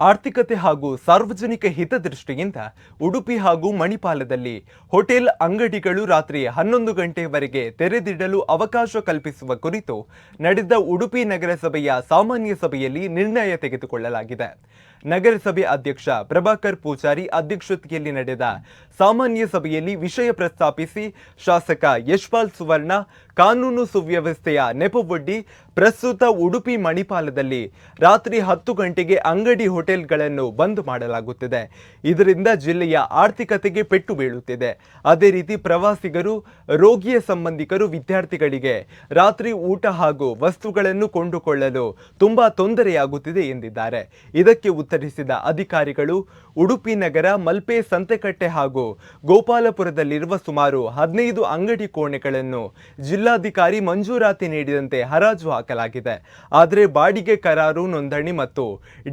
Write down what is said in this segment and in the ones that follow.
ಆರ್ಥಿಕತೆ ಹಾಗೂ ಸಾರ್ವಜನಿಕ ಹಿತದೃಷ್ಟಿಯಿಂದ ಉಡುಪಿ ಹಾಗೂ ಮಣಿಪಾಲದಲ್ಲಿ ಹೋಟೆಲ್ ಅಂಗಡಿಗಳು ರಾತ್ರಿ ಹನ್ನೊಂದು ಗಂಟೆವರೆಗೆ ತೆರೆದಿಡಲು ಅವಕಾಶ ಕಲ್ಪಿಸುವ ಕುರಿತು ನಡೆದ ಉಡುಪಿ ನಗರಸಭೆಯ ಸಾಮಾನ್ಯ ಸಭೆಯಲ್ಲಿ ನಿರ್ಣಯ ತೆಗೆದುಕೊಳ್ಳಲಾಗಿದೆ. ನಗರಸಭೆ ಅಧ್ಯಕ್ಷ ಪ್ರಭಾಕರ್ ಪೂಜಾರಿ ಅಧ್ಯಕ್ಷತೆಯಲ್ಲಿ ನಡೆದ ಸಾಮಾನ್ಯ ಸಭೆಯಲ್ಲಿ ವಿಷಯ ಪ್ರಸ್ತಾಪಿಸಿ ಶಾಸಕ ಯಶ್ಪಾಲ್ ಸುವರ್ಣ, ಕಾನೂನು ಸುವ್ಯವಸ್ಥೆಯ ನೆಪವೊಡ್ಡಿ, ಪ್ರಸ್ತುತ ಉಡುಪಿ ಮಣಿಪಾಲದಲ್ಲಿ ರಾತ್ರಿ ಹತ್ತು ಗಂಟೆಗೆ ಅಂಗಡಿ ಹೋಟೆಲ್ಗಳನ್ನು ಬಂದ್ ಮಾಡಲಾಗುತ್ತಿದೆ. ಇದರಿಂದ ಜಿಲ್ಲೆಯ ಆರ್ಥಿಕತೆಗೆ ಪೆಟ್ಟು ಬೀಳುತ್ತಿದೆ. ಅದೇ ರೀತಿ ಪ್ರವಾಸಿಗರು, ರೋಗಿಯ ಸಂಬಂಧಿಕರು, ವಿದ್ಯಾರ್ಥಿಗಳಿಗೆ ರಾತ್ರಿ ಊಟ ಹಾಗೂ ವಸ್ತುಗಳನ್ನು ಕೊಂಡುಕೊಳ್ಳಲು ತುಂಬಾ ತೊಂದರೆಯಾಗುತ್ತಿದೆ ಎಂದಿದ್ದಾರೆ. ಇದಕ್ಕೆ ಉತ್ತರಿಸಿದ ಅಧಿಕಾರಿಗಳು, ಉಡುಪಿ ನಗರ, ಮಲ್ಪೆ, ಸಂತೆಕಟ್ಟೆ ಹಾಗೂ ಗೋಪಾಲಪುರದಲ್ಲಿರುವ ಸುಮಾರು ಹದಿನೈದು ಅಂಗಡಿ ಕೋಣೆಗಳನ್ನು ಜಿಲ್ಲಾಧಿಕಾರಿ ಮಂಜೂರಾತಿ ನೀಡಿದಂತೆ ಹರಾಜು ಹಾಕಲಾಗಿದೆ. ಆದರೆ ಬಾಡಿಗೆ ಕರಾರು, ನೋಂದಣಿ ಮತ್ತು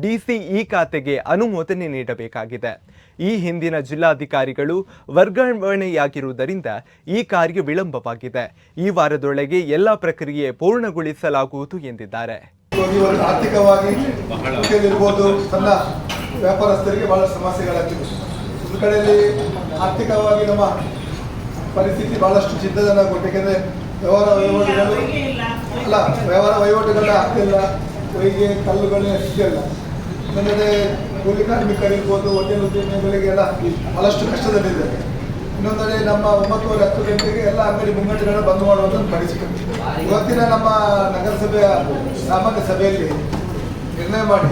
ಡಿಸಿ ಈ ಖಾತೆಗೆ ಅನುಮೋದನೆ ನೀಡಬೇಕಾಗಿದೆ. ಈ ಹಿಂದಿನ ಜಿಲ್ಲಾಧಿಕಾರಿಗಳು ವರ್ಗಾವಣೆಯಾಗಿರುವುದರಿಂದ ಈ ಕಾರ್ಯ ವಿಳಂಬವಾಗಿದೆ. ಈ ವಾರದೊಳಗೆ ಎಲ್ಲ ಪ್ರಕ್ರಿಯೆ ಪೂರ್ಣಗೊಳಿಸಲಾಗುವುದು ಎಂದಿದ್ದಾರೆ. ಆರ್ಥಿಕವಾಗಿ ಸಣ್ಣ ವ್ಯಾಪಾರಸ್ಥರಿಗೆ ಬಹಳ ಸಮಸ್ಯೆಗಳಾಗಿವೆ ಆರ್ಥಿಕವಾಗಿ ನಮ್ಮ ಪರಿಸ್ಥಿತಿ ಬಹಳಷ್ಟು ಚಿಂತನಾಗುತ್ತೆ ಯಾಕೆಂದರೆ ವ್ಯವಹಾರ ವಹಿವಾಟುಗಳು ಅಲ್ಲ, ವ್ಯವಹಾರ ವಹಿವಾಟುಗಳ ಆಗ್ತಿಲ್ಲ. ಹೊಯ್ಗೆ ಕಲ್ಲುಗಳೇ ಸಿಗಲ್ಲ ಇನ್ನೊಂದೆಡೆ ಕೂಲಿ ಕಾರ್ಮಿಕರಿರ್ಬೋದು ಹೋಟೆಲ್ ಉದ್ಯಮಿಗಳಿಗೆಲ್ಲ ಬಹಳಷ್ಟು ಕಷ್ಟದಲ್ಲಿದ್ದಾರೆ ಇನ್ನೊಂದೆಡೆ ನಮ್ಮ ಒಂಬತ್ತುವರೆ, ಹತ್ತು ಗಂಟೆಗೆ ಎಲ್ಲ ಅಂಗಡಿ ಮುಂಗಟ್ಟುಗಳನ್ನ ಬಂದ್ ಮಾಡುವಂತ ಪರಿಸ್ಥಿತಿ. ಇವತ್ತಿನ ನಮ್ಮ ನಗರಸಭೆಯ ಸಾಮಾನ್ಯ ಸಭೆಯಲ್ಲಿ ನಿರ್ಣಯ ಮಾಡಿ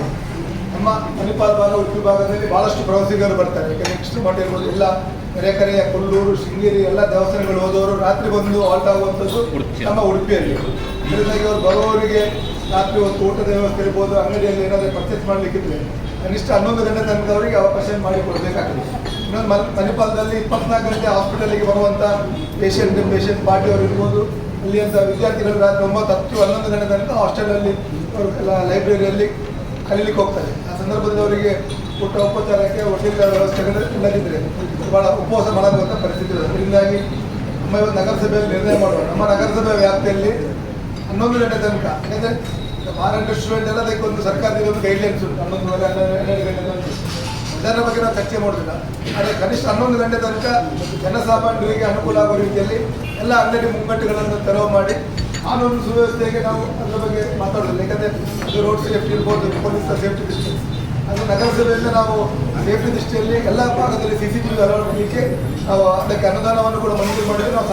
ನಮ್ಮ ಮಣಿಪಾಲ್ ಭಾಗ ಉಡುಪಿ ಭಾಗದಲ್ಲಿ ಬಹಳಷ್ಟು ಪ್ರವಾಸಿಗರು ಬರ್ತಾರೆ. ಕೃಷ್ಣ ಮಠ ಇರ್ಬೋದು ಎಲ್ಲ ಕೆರೆಕೆರೆಯ ಕೊಲ್ಲೂರು ಶೃಂಗೇರಿ ಎಲ್ಲ ದೇವಸ್ಥಾನಗಳು ಹೋದವರು. ರಾತ್ರಿ ಬಂದು ಆಲ್ಟ್ ಆಗುವಂಥದ್ದು ನಮ್ಮ ಉಡುಪಿಯಲ್ಲಿ. ಇದರಿಂದಾಗಿ ಅವರು ಬರುವವರಿಗೆ ರಾತ್ರಿ ಹೊತ್ತು ಊಟದ ವ್ಯವಸ್ಥೆ ಇರ್ಬೋದು ಅಂಗಡಿಯಲ್ಲಿ ಏನಾದರೂ ಪರ್ಚೇಸ್ ಮಾಡಲಿಕ್ಕಿದ್ರೆ ಕನಿಷ್ಠ ಹನ್ನೊಂದು ಗಂಟೆ ತನಕ ಅವರಿಗೆ ಅವಕಾಶ ಮಾಡಿ ಇನ್ನೊಂದು ಮನ್ ಮಣಿಪಾಲದಲ್ಲಿ ಇಪ್ಪತ್ನಾಲ್ಕು ಗಂಟೆ ಹಾಸ್ಪಿಟಲಿಗೆ ಬರುವಂಥ ಪೇಷಂಟ್ ಪೇಷಂಟ್ ಪಾರ್ಟಿಯವರು ಇರ್ಬೋದು. ಇಲ್ಲಿ ಅಂತ ವಿದ್ಯಾರ್ಥಿಗಳು ರಾತ್ರಿ ಒಂಬತ್ತು ಹತ್ತು ಹನ್ನೊಂದು ಗಂಟೆ ತನಕ ಹಾಸ್ಟೆಲಲ್ಲಿ ಅವರು ಲೈಬ್ರರಿಯಲ್ಲಿ ಕಲೀಲಿಕ್ಕೆ ಹೋಗ್ತಾರೆ. ಆ ಸಂದರ್ಭದಲ್ಲಿ ಅವರಿಗೆ ಊಟ ಉಪಚಾರಕ್ಕೆ ಹೋಟೆಲ್ ವ್ಯವಸ್ಥೆಗಳು ಇಲ್ಲದಿದ್ದರೆ ಭಾಳ ಉಪವಾಸ ಮಾಡಬೇಕಂತ ಪರಿಸ್ಥಿತಿ ಇದೆ ಇದರಿಂದಾಗಿ ನಮ್ಮ ಇವತ್ತು ನಗರಸಭೆಯಲ್ಲಿ ನಿರ್ಣಯ ಮಾಡುವ, ನಮ್ಮ ನಗರಸಭೆ ವ್ಯಾಪ್ತಿಯಲ್ಲಿ ಹನ್ನೊಂದು ಗಂಟೆ ತನಕ, ಯಾಕಂದರೆ ಬಾರ್ ಸ್ಟೂಡೆಂಟ್ ಎಲ್ಲ ಅದಕ್ಕೆ ಒಂದು ಸರ್ಕಾರದಿಂದ ಒಂದು ಗೈಡ್ಲೈನ್ಸ್ ಉಂಟು. ಹನ್ನೊಂದು ಹನ್ನೆರಡು ಗಂಟೆ ತನಕ. ಅದರ ಬಗ್ಗೆ ನಾವು ಚರ್ಚೆ ಮಾಡೋದಿಲ್ಲ ಆದರೆ ಕನಿಷ್ಠ ಹನ್ನೊಂದು ಗಂಟೆ ತನಕ ಜನಸಾಮಾನ್ಯರಿಗೆ ಅನುಕೂಲ ಆಗುವ ರೀತಿಯಲ್ಲಿ ಎಲ್ಲ ಅಂಗಡಿ ಮುಗ್ಗಟ್ಟುಗಳನ್ನು ತೆರವು ಮಾಡಿ ಕಾನೂನು ಸುವ್ಯವಸ್ಥೆಗೆ ನಾವು ಅದರ ಬಗ್ಗೆ ಮಾತಾಡೋದಿಲ್ಲ ಯಾಕಂದರೆ ರೋಡ್ ಸೇಫ್ಟಿ ಇರ್ಬೋದು ಪೊಲೀಸ್ ಸೇಫ್ಟಿ ಅದು ನಗರಸಭೆಯಿಂದ ನಾವು ಸೇಫ್ಟಿ ದೃಷ್ಟಿಯಲ್ಲಿ ಎಲ್ಲ ಭಾಗದಲ್ಲಿ ಸಿ ಸಿ ಟಿ ವಿ ಅಳವಡಿಸಲಿಕ್ಕೆ ನಾವು ಅದಕ್ಕೆ ಅನುದಾನವನ್ನು ಕೂಡ ಮಂಜೂರು ಮಾಡಿದ್ರೆ. ನಾವು